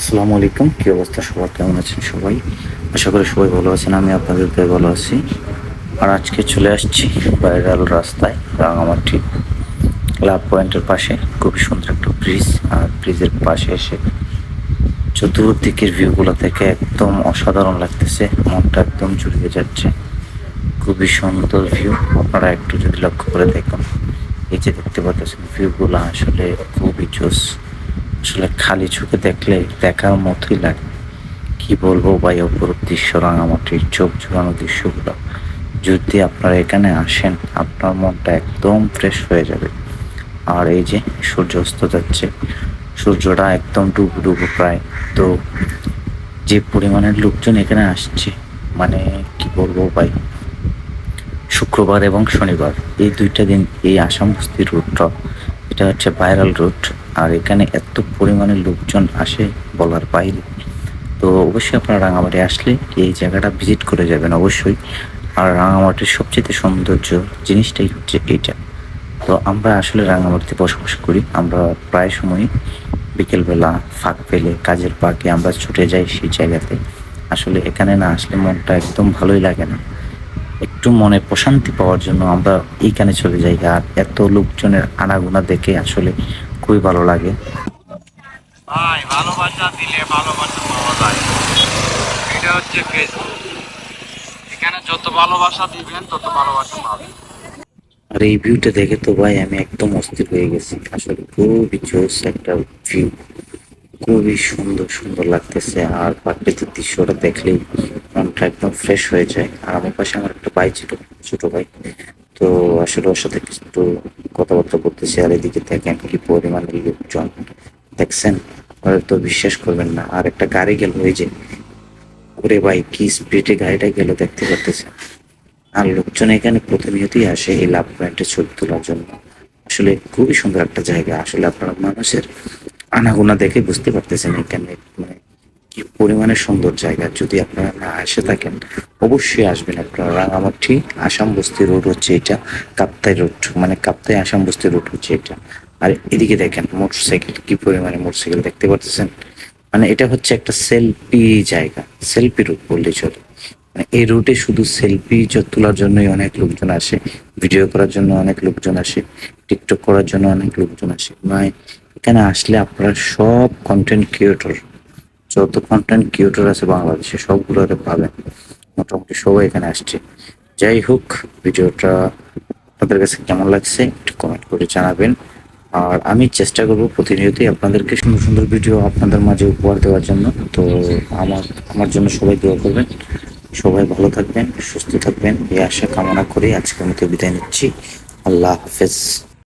আসসালামু আলাইকুম, কি অবস্থা সবার? কেমন আছেন সবাই? আশা করি সবাই ভালো আছেন, আমি আপনাদের দয়ে ভালো আছি। আর আজকে চলে আসছি ভাইরাল রাস্তায়, রাঙামাটি লাভ পয়েন্টের পাশে। খুবই সুন্দর একটা ব্রিজ, আর ব্রিজের পাশে এসে চতুর্দিকের ভিউগুলো থেকে একদম অসাধারণ লাগতেছে, মনটা একদম জুড়িয়ে যাচ্ছে। খুবই সুন্দর ভিউ, আপনারা একটু যদি লক্ষ্য করে দেখুন। এই যে দেখতে পাচ্ছেন, ভিউগুলো আসলে খুবই জোস। আসলে খালি চোখে দেখলে দেখার মতোই লাগে। কি বলব ভাই, অপরূপ দৃশ্য রাঙামাটির চোখ জোড়ানো দৃশ্যগুলো। যদি আপনারা এখানে আসেন, আপনার মনটা একদম ফ্রেশ হয়ে যাবে। আর এই যে সূর্য অস্ত যাচ্ছে, সূর্যটা একদম ডুবু ডুবু প্রায়। তো যে পরিমাণের লোকজন এখানে আসছে মানে কি বলব ভাই, শুক্রবার এবং শনিবার, এই দুইটা দিন এই আসাম বস্তির রুটটা এটা হচ্ছে ভাইরাল রুট আর এখানে এত পরিমাণে লোকজন আসে বলার বাইরে। তো অবশ্যই আপনারা রাঙামাটি আসলে এই জায়গাটা ভিজিট করে যাবেন অবশ্যই। আর রাঙামাটির সবচেয়ে সৌন্দর্য জিনিসটাই হচ্ছে এইটা তো আমরা আসলে রাঙামাটিতে বসবাস করি। আমরা প্রায় সময় বিকেলবেলা ফাঁক পেলে কাজের পাকে আমরা ছুটে যাই সেই জায়গাতে। আসলে এখানে না আসলে মনটা একদম ভালোই লাগে না। একটু মনে প্রশান্তি পাওয়ার জন্য আমরা এইখানে চলে যাই। আর এত লোকজনের আনাগোনা দেখে আসলে খুবই ভালো লাগে। ভাই ভালোবাসা দিলে ভালোবাসা পাওয়া যায়। এটা হচ্ছে ফেসবুক এখানে যত ভালোবাসা দিবেন তত ভালোবাসা পাবেন। আর এই ভিউটা দেখে তো ভাই আমি একদম অস্থির হয়ে গেছি। আসলে খুবই জোস একটা ভিউ খুবই সুন্দর সুন্দর লাগতেছে। আর প্রাকৃতিক দৃশ্যটা দেখলেই মনটা একদম ফ্রেশ হয়ে যায়। আর আমার পাশে আমার একটা ভাই ছিল ছোট ভাই। তো আসলে ওর সাথে একটু কথাবার্তা বলতেছি আর এদিকে দেখেন কি পরিমাণের লোকজন। দেখছেন? হয়তো বিশ্বাস করবেন না। আর একটা গাড়ি গেল, ওই যে, ওরে ভাই, কি স্পিডে গাড়িটা গেল দেখতে পারতেছেন আর লোকজন এখানে প্রতিনিয়তই আসে এই লাভ পয়েন্টে ছবি তোলার জন্য। আসলে খুবই সুন্দর একটা জায়গা। আসলে আপনারা মানুষের আনাগোনা দেখে বুঝতে পারতেছেন এখানে কি পরিমাণে সুন্দর জায়গা যদি আপনারা না এসে থাকেন, অবশ্যই আসবেন আপনারা। রাঙামাটি আসাম বস্তি রোড হচ্ছে এটা, কাপ্তাই রোড মানে কাপ্তাই আসাম বস্তি রোড হচ্ছে এটা। আর এদিকে দেখেন মোটরসাইকেল, কি পরিমাণে মোটরসাইকেল দেখতে পারতেছেন মানে এটা হচ্ছে একটা সেলফি জায়গা, সেলফি রুট বললেই চলে। মানে এই রুটে শুধু সেলফি তোলার জন্যই অনেক লোকজন আসে, ভিডিও করার জন্য অনেক লোকজন আসে, টিকটক করার জন্য অনেক লোকজন আসে। মানে এখানে আসলে আপনারা সব কন্টেন্ট ক্রিয়েটর যত কন্টেন্ট ক্রিয়েটর আছে বাংলাদেশে সবগুলো পাবেন। মোটামুটি সবাই এখানে আসছে। যাই হোক, ভিডিওটা আপনাদের কাছে কেমন লাগছে একটু কমেন্ট করে জানাবেন। আর আমি চেষ্টা করব প্রতিনিয়তই আপনাদেরকে সুন্দর সুন্দর ভিডিও আপনাদের মাঝে উপহার দেওয়ার জন্য। তো আমার আমার জন্য সবাই দোয়া করবেন। সবাই ভালো থাকবেন, সুস্থ থাকবেন। এই আশা কামনা করে আজকের মতো বিদায় নিচ্ছি। আল্লাহ হাফেজ।